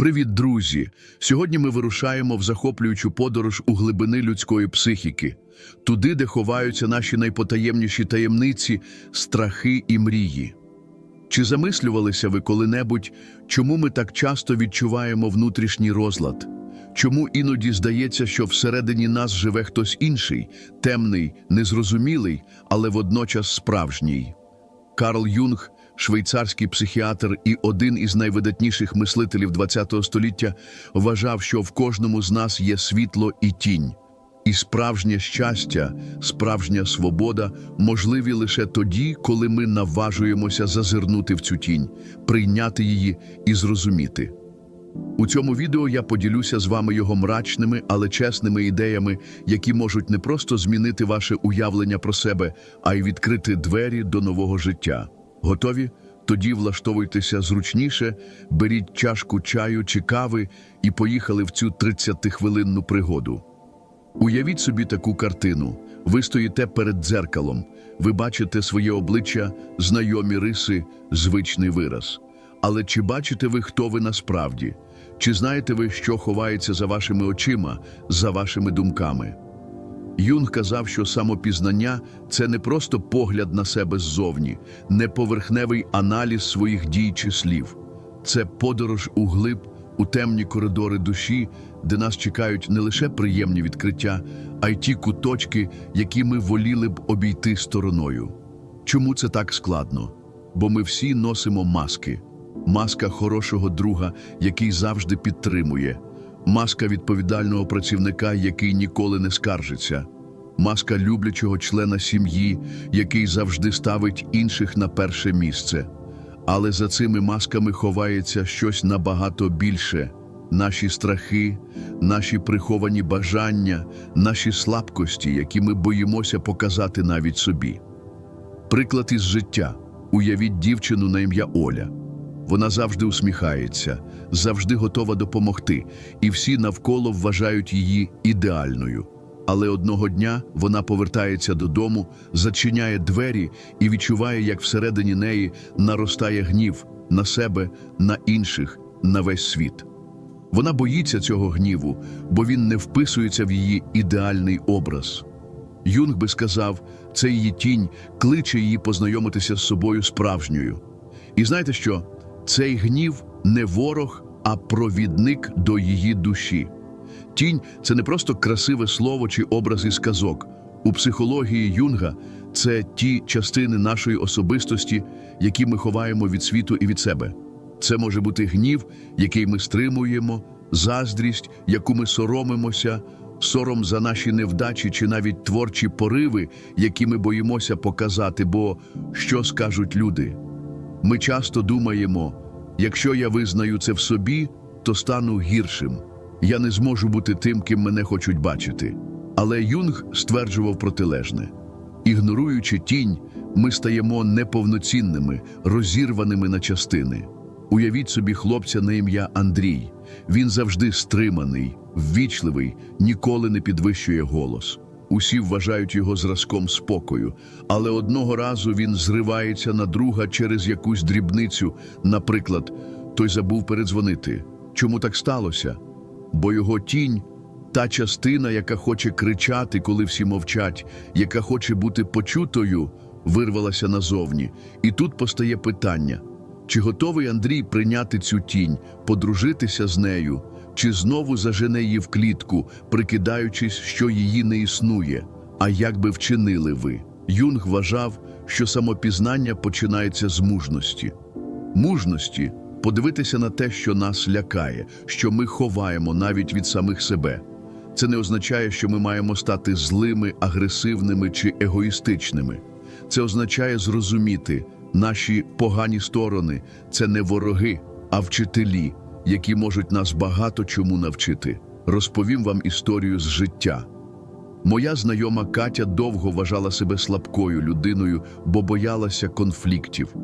Привіт, друзі! Сьогодні ми вирушаємо в захоплюючу подорож у глибини людської психіки, туди, де ховаються наші найпотаємніші таємниці, страхи і мрії. Чи замислювалися ви коли-небудь, чому ми так часто відчуваємо внутрішній розлад? Чому іноді здається, що всередині нас живе хтось інший, темний, незрозумілий, але водночас справжній? Карл Юнг, швейцарський психіатр і один із найвидатніших мислителів ХХ століття, вважав, що в кожному з нас є світло і тінь. І справжнє щастя, справжня свобода можливі лише тоді, коли ми наважуємося зазирнути в цю тінь, прийняти її і зрозуміти. У цьому відео я поділюся з вами його мрачними, але чесними ідеями, які можуть не просто змінити ваше уявлення про себе, а й відкрити двері до нового життя. Готові? Тоді влаштовуйтеся зручніше, беріть чашку чаю чи кави і поїхали в цю 30-хвилинну пригоду. Уявіть собі таку картину. Ви стоїте перед дзеркалом, ви бачите своє обличчя, знайомі риси, звичний вираз. Але чи бачите ви, хто ви насправді? Чи знаєте ви, що ховається за вашими очима, за вашими думками? Юнг казав, що самопізнання це не просто погляд на себе ззовні, не поверхневий аналіз своїх дій чи слів. Це подорож у глиб, у темні коридори душі, де нас чекають не лише приємні відкриття, а й ті куточки, які ми воліли б обійти стороною. Чому це так складно? Бо ми всі носимо маски. Маска хорошого друга, який завжди підтримує, маска відповідального працівника, який ніколи не скаржиться, маска люблячого члена сім'ї, який завжди ставить інших на перше місце. Але за цими масками ховається щось набагато більше: наші страхи, наші приховані бажання, наші слабкості, які ми боїмося показати навіть собі. Приклад із життя. Уявіть дівчину на ім'я Оля. Вона завжди усміхається, завжди готова допомогти, і всі навколо вважають її ідеальною. Але одного дня вона повертається додому, зачиняє двері і відчуває, як всередині неї наростає гнів на себе, на інших, на весь світ. Вона боїться цього гніву, бо він не вписується в її ідеальний образ. Юнг би сказав, це її тінь кличе її познайомитися з собою справжньою. І знаєте що? Цей гнів не ворог, а провідник до її душі. Тінь це не просто красиве слово чи образ із казок. У психології Юнга це ті частини нашої особистості, які ми ховаємо від світу і від себе. Це може бути гнів, який ми стримуємо, заздрість, яку ми соромимося, сором за наші невдачі чи навіть творчі пориви, які ми боїмося показати, бо що скажуть люди. Ми часто думаємо, якщо я визнаю це в собі, то стану гіршим. Я не зможу бути тим, ким мене хочуть бачити. Але Юнг стверджував протилежне. Ігноруючи тінь, ми стаємо неповноцінними, розірваними на частини. Уявіть собі хлопця на ім'я Андрій. Він завжди стриманий, ввічливий, ніколи не підвищує голос. Усі вважають його зразком спокою, але одного разу він зривається на друга через якусь дрібницю. Наприклад, той забув передзвонити. Чому так сталося? Бо його тінь та частина, яка хоче кричати, коли всі мовчать, яка хоче бути почутою, вирвалася назовні. І тут постає питання: чи готовий Андрій прийняти цю тінь, подружитися з нею? Чи знову зажене її в клітку, прикидаючись, що її не існує? А як би вчинили ви? Юнг вважав, що самопізнання починається з мужності. Мужності подивитися на те, що нас лякає, що ми ховаємо навіть від самих себе. Це не означає, що ми маємо стати злими, агресивними чи егоїстичними. Це означає зрозуміти, наші погані сторони це не вороги, а вчителі які можуть нас багато чому навчити. Розповім вам історію з життя. Моя знайома Катя довго вважала себе слабкою людиною, бо боялася конфліктів.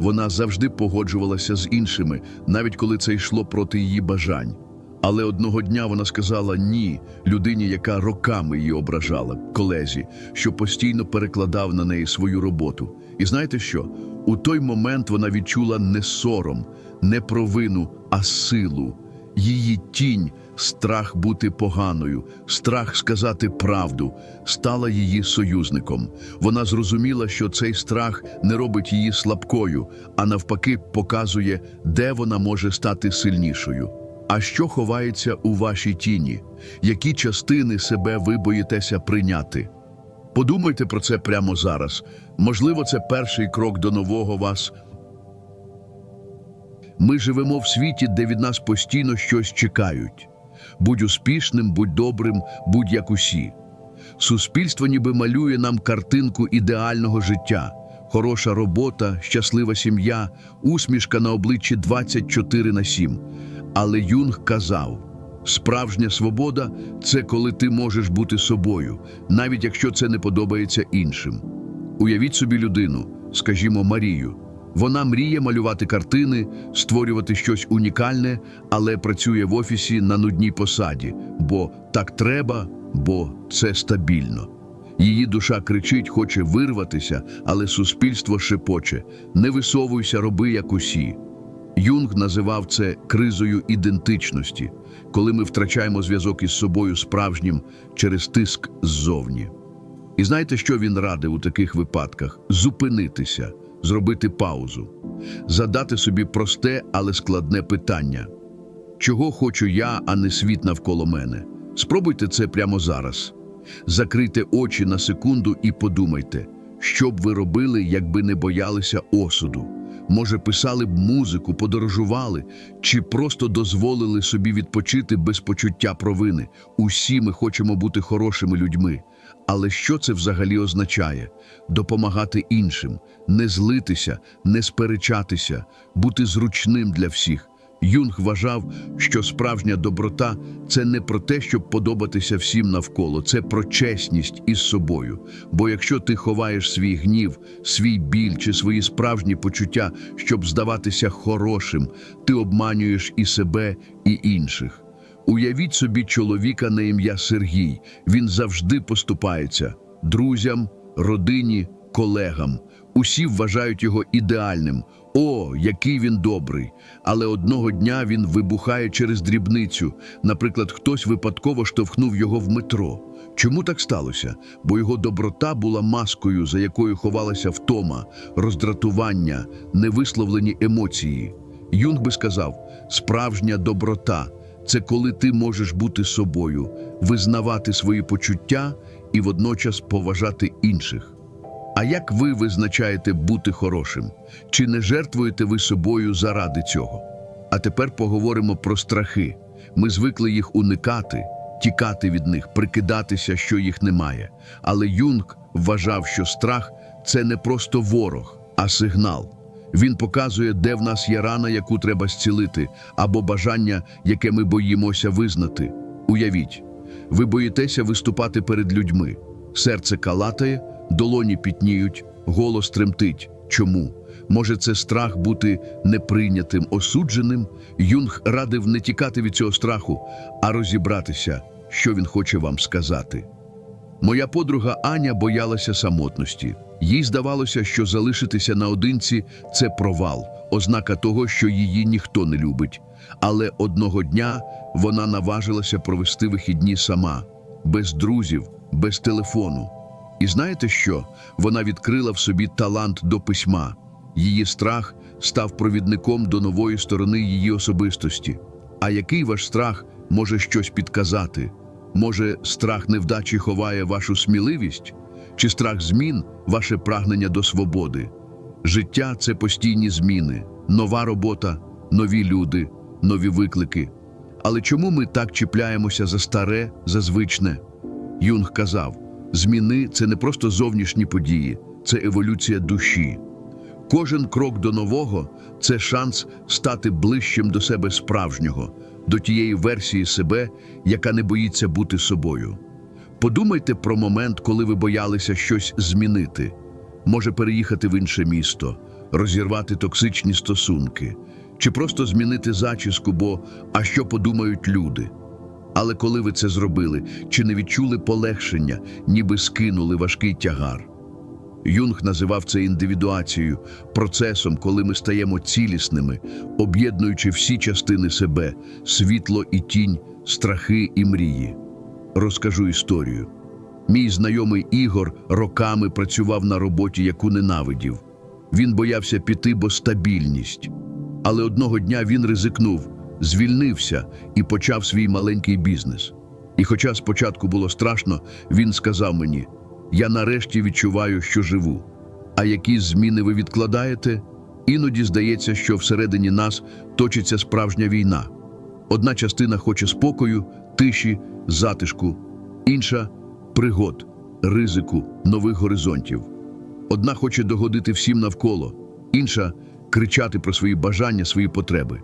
Вона завжди погоджувалася з іншими, навіть коли це йшло проти її бажань. Але одного дня вона сказала ні людині, яка роками її ображала, колезі, що постійно перекладав на неї свою роботу. І знаєте що? У той момент вона відчула не сором, не провину, а силу. Її тінь, страх бути поганою, страх сказати правду, стала її союзником. Вона зрозуміла, що цей страх не робить її слабкою, а навпаки, показує, де вона може стати сильнішою. А що ховається у вашій тіні? Які частини себе ви боїтеся прийняти? Подумайте про це прямо зараз. Можливо, це перший крок до нового вас. Ми живемо в світі, де від нас постійно щось чекають. Будь успішним, будь добрим, будь як усі. Суспільство ніби малює нам картинку ідеального життя. Хороша робота, щаслива сім'я, усмішка на обличчі 24 на 7. Але Юнг казав, справжня свобода – це коли ти можеш бути собою, навіть якщо це не подобається іншим. Уявіть собі людину, скажімо, Марію. Вона мріє малювати картини, створювати щось унікальне, але працює в офісі на нудній посаді, бо так треба, бо це стабільно. Її душа кричить, хоче вирватися, але суспільство шепоче не висовуйся, роби як усі. Юнг називав це кризою ідентичності, коли ми втрачаємо зв'язок із собою справжнім через тиск ззовні. І знаєте, що він радив у таких випадках? Зупинитися, зробити паузу, задати собі просте, але складне питання: чого хочу я, а не світ навколо мене? Спробуйте це прямо зараз. Закрийте очі на секунду і подумайте, що б ви робили, якби не боялися осуду. Може, писали б музику, подорожували, чи просто дозволили собі відпочити без почуття провини. Усі ми хочемо бути хорошими людьми. Але що це взагалі означає? Допомагати іншим, не злитися, не сперечатися, бути зручним для всіх. Юнг вважав, що справжня доброта це не про те, щоб подобатися всім навколо, це про чесність із собою. Бо якщо ти ховаєш свій гнів, свій біль чи свої справжні почуття, щоб здаватися хорошим, ти обманюєш і себе, і інших. Уявіть собі чоловіка на ім'я Сергій. Він завжди поступається друзям, родині, колегам. Усі вважають його ідеальним. О, який він добрий! Але одного дня він вибухає через дрібницю. Наприклад, хтось випадково штовхнув його в метро. Чому так сталося? Бо його доброта була маскою, за якою ховалася втома, роздратування, невисловлені емоції. Юнг би сказав: справжня доброта це коли ти можеш бути собою, визнавати свої почуття і водночас поважати інших. А як ви визначаєте бути хорошим? Чи не жертвуєте ви собою заради цього? А тепер поговоримо про страхи. Ми звикли їх уникати, тікати від них, прикидатися, що їх немає. Але Юнг вважав, що страх це не просто ворог, а сигнал. Він показує, де в нас є рана, яку треба зцілити, або бажання, яке ми боїмося визнати. Уявіть, ви боїтеся виступати перед людьми. Серце калатає, долоні пітніють, голос тремтить. Чому? Може, це страх бути неприйнятим, осудженим? Юнг радив не тікати від цього страху, а розібратися, що він хоче вам сказати. Моя подруга Аня боялася самотності. Їй здавалося, що залишитися наодинці це провал, ознака того, що її ніхто не любить. Але одного дня вона наважилася провести вихідні сама, без друзів, без телефону. І знаєте що? Вона відкрила в собі талант до письма. Її страх став провідником до нової сторони її особистості. А який ваш страх може щось підказати? Може, страх невдачі ховає вашу сміливість? Чи страх змін ваше прагнення до свободи? Життя це постійні зміни, нова робота, нові люди, нові виклики. Але чому ми так чіпляємося за старе, за звичне? Юнг казав: зміни це не просто зовнішні події, це еволюція душі. Кожен крок до нового це шанс стати ближчим до себе справжнього, до тієї версії себе, яка не боїться бути собою. Подумайте про момент, коли ви боялися щось змінити. Може переїхати в інше місто, розірвати токсичні стосунки, чи просто змінити зачіску, бо а що подумають люди. Але коли ви це зробили, чи не відчули полегшення, ніби скинули важкий тягар? Юнг називав це індивідуацією, процесом, коли ми стаємо цілісними, об'єднуючи всі частини себе, світло і тінь, страхи і мрії. Розкажу історію. Мій знайомий Ігор роками працював на роботі, яку ненавидів. Він боявся піти, бо стабільність. Але одного дня він ризикнув, звільнився і почав свій маленький бізнес. І хоча спочатку було страшно, він сказав мені: я нарешті відчуваю, що живу. А які зміни ви відкладаєте? Іноді здається, що всередині нас точиться справжня війна. Одна частина хоче спокою, тиші, затишку, інша пригод, ризику, нових горизонтів. Одна хоче догодити всім навколо, інша кричати про свої бажання, свої потреби.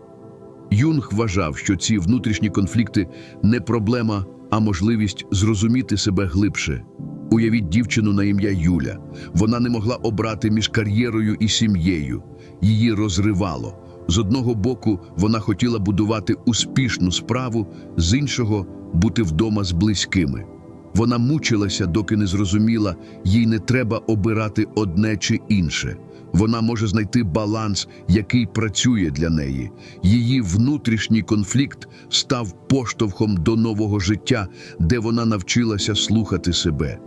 Юнг вважав, що ці внутрішні конфлікти не проблема, а можливість зрозуміти себе глибше. Уявіть дівчину на ім'я Юля. Вона не могла обрати між кар'єрою і сім'єю. Її розривало. З одного боку, вона хотіла будувати успішну справу, з іншого бути вдома з близькими. Вона мучилася, доки не зрозуміла, їй не треба обирати одне чи інше. Вона може знайти баланс, який працює для неї. Її внутрішній конфлікт став поштовхом до нового життя, де вона навчилася слухати себе.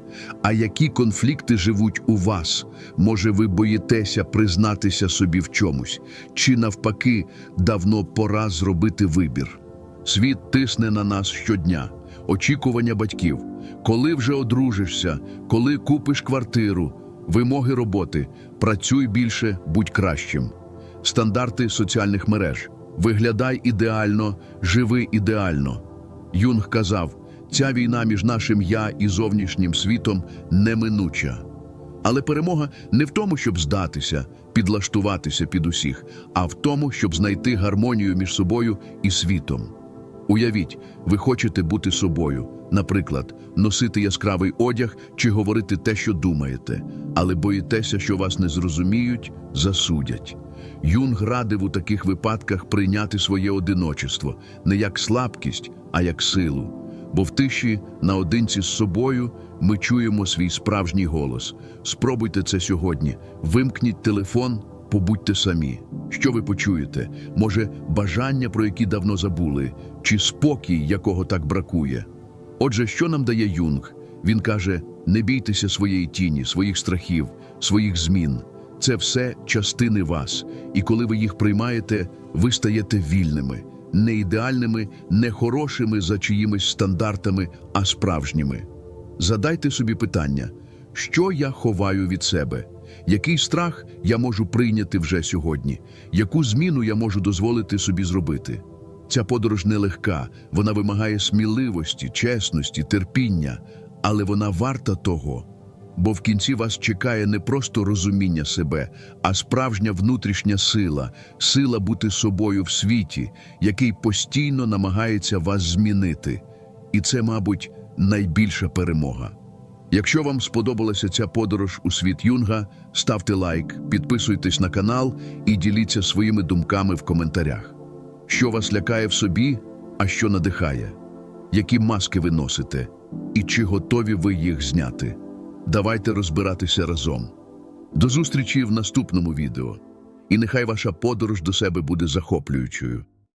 А які конфлікти живуть у вас? Може, ви боїтеся признатися собі в чомусь, чи навпаки, давно пора зробити вибір? Світ тисне на нас щодня. Очікування батьків. Коли вже одружишся, коли купиш квартиру, вимоги роботи, працюй більше, будь кращим. Стандарти соціальних мереж. Виглядай ідеально, живи ідеально. Юнг казав, ця війна між нашим я і зовнішнім світом неминуча. Але перемога не в тому, щоб здатися, підлаштуватися під усіх, а в тому, щоб знайти гармонію між собою і світом. Уявіть, ви хочете бути собою, наприклад, носити яскравий одяг чи говорити те, що думаєте, але боїтеся, що вас не зрозуміють, засудять. Юнг радив у таких випадках прийняти своє одиночество не як слабкість, а як силу. Бо в тиші наодинці з собою ми чуємо свій справжній голос. Спробуйте це сьогодні. Вимкніть телефон, побудьте самі. Що ви почуєте? Може, бажання, про які давно забули, чи спокій, якого так бракує? Отже, що нам дає Юнг? Він каже: не бійтеся своєї тіні, своїх страхів, своїх змін. Це все частини вас, і коли ви їх приймаєте, ви стаєте вільними, не ідеальними, не хорошими за чиїмись стандартами, а справжніми. Задайте собі питання, що я ховаю від себе? Який страх я можу прийняти вже сьогодні? Яку зміну я можу дозволити собі зробити? Ця подорож нелегка, вона вимагає сміливості, чесності, терпіння, але вона варта того. Бо в кінці вас чекає не просто розуміння себе, а справжня внутрішня сила, сила бути собою в світі, який постійно намагається вас змінити. І це, мабуть, найбільша перемога. Якщо вам сподобалася ця подорож у світ Юнга, ставте лайк, підписуйтесь на канал і діліться своїми думками в коментарях. Що вас лякає в собі, а що надихає? Які маски ви носите? І чи готові ви їх зняти? Давайте розбиратися разом. До зустрічі в наступному відео. І нехай ваша подорож до себе буде захоплюючою.